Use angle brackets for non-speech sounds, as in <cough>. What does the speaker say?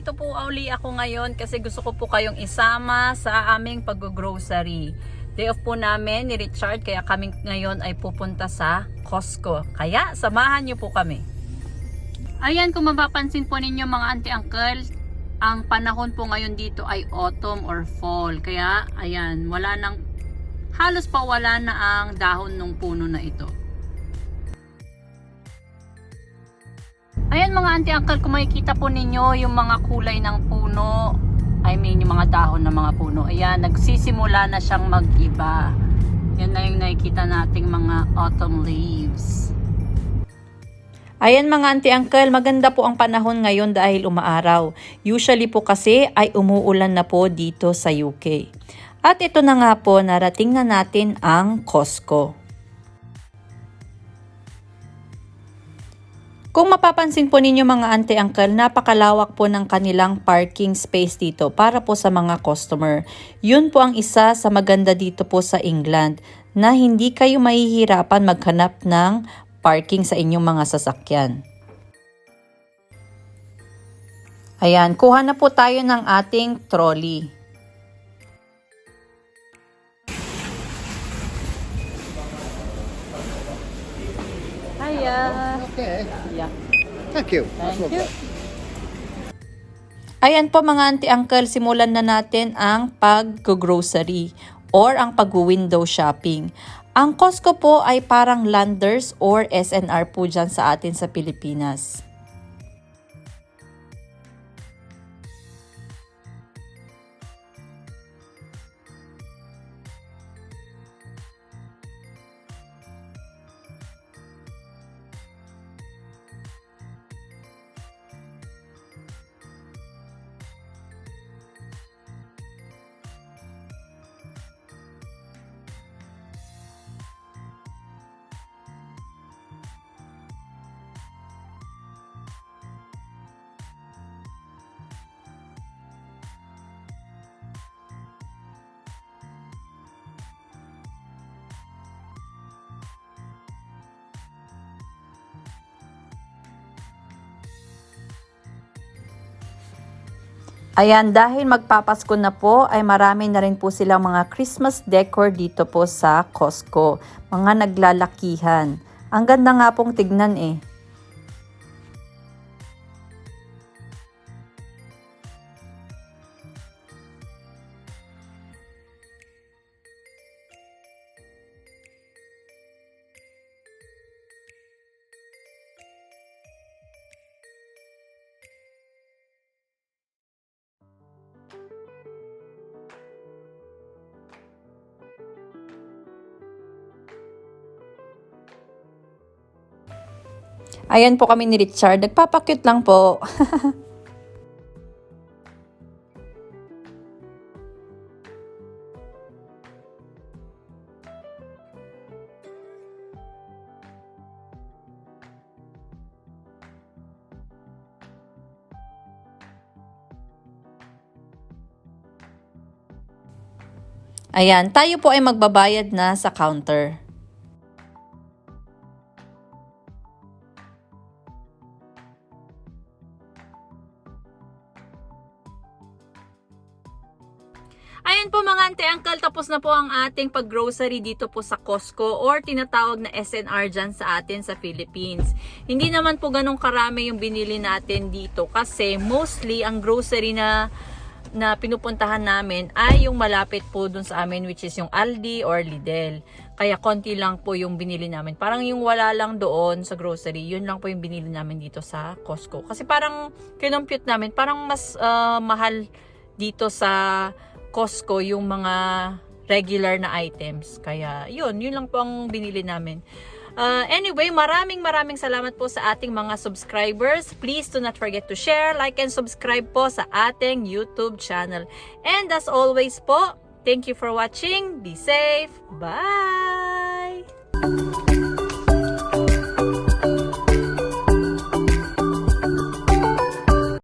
Nandito po uli ako ngayon kasi gusto ko po kayong isama sa aming pag-grocery. Day off po namin ni Richard kaya kami ngayon ay pupunta sa Costco. Kaya samahan niyo po kami. Ayan kung mapapansin po ninyo mga ate, uncle, ang panahon po ngayon dito ay autumn or fall. Kaya ayan, wala nang halos pa wala na ang dahon ng puno na ito. Ayan mga auntie uncle, kung makikita po ninyo yung mga kulay ng puno, I mean yung mga dahon ng mga puno. Ayan, nagsisimula na siyang mag-iba. Yan na yung nakikita nating mga autumn leaves. Ayan mga auntie uncle, maganda po ang panahon ngayon dahil umaaraw. Usually po kasi ay umuulan na po dito sa UK. At ito na nga po, narating na natin ang Costco. Kung mapapansin po ninyo mga ante uncle, napakalawak po ng kanilang parking space dito para po sa mga customer. Yun po ang isa sa maganda dito po sa England na hindi kayo mahihirapan maghanap ng parking sa inyong mga sasakyan. Ayan, kuha na po tayo ng ating trolley. Hiya! Okay. Yeah. Thank you. Thank you. Ayan po mga auntie uncle, simulan na natin ang pag-grocery or ang pag-window shopping. Ang Costco po ay parang Landers or SNR po dyan sa atin sa Pilipinas. Ayan, dahil magpapasko na po, ay marami na rin po silang mga Christmas decor dito po sa Costco. Mga naglalakihan. Ang ganda nga pong tignan eh. Ayan po kami ni Richard. Nagpapakyut lang po. <laughs> Ayan, tayo po ay magbabayad na sa counter. Ayan po mga ante uncle, tapos na po ang ating pag-grocery dito po sa Costco or tinatawag na SNR dyan sa atin sa Philippines. Hindi naman po ganun karami yung binili natin dito kasi mostly ang grocery na na pinupuntahan namin ay yung malapit po dun sa amin which is yung Aldi or Lidl. Kaya konti lang po yung binili namin. Parang yung wala lang doon sa grocery, yun lang po yung binili namin dito sa Costco. Kasi parang kinompute namin, parang mas ah, mahal dito sa Costco yung mga regular na items. Kaya yun, yun lang po ang binili namin. Uh, anyway, maraming maraming salamat po sa ating mga subscribers. Please do not forget to share, like, and subscribe po sa ating YouTube channel. And as always po, thank you for watching. Be safe. Bye!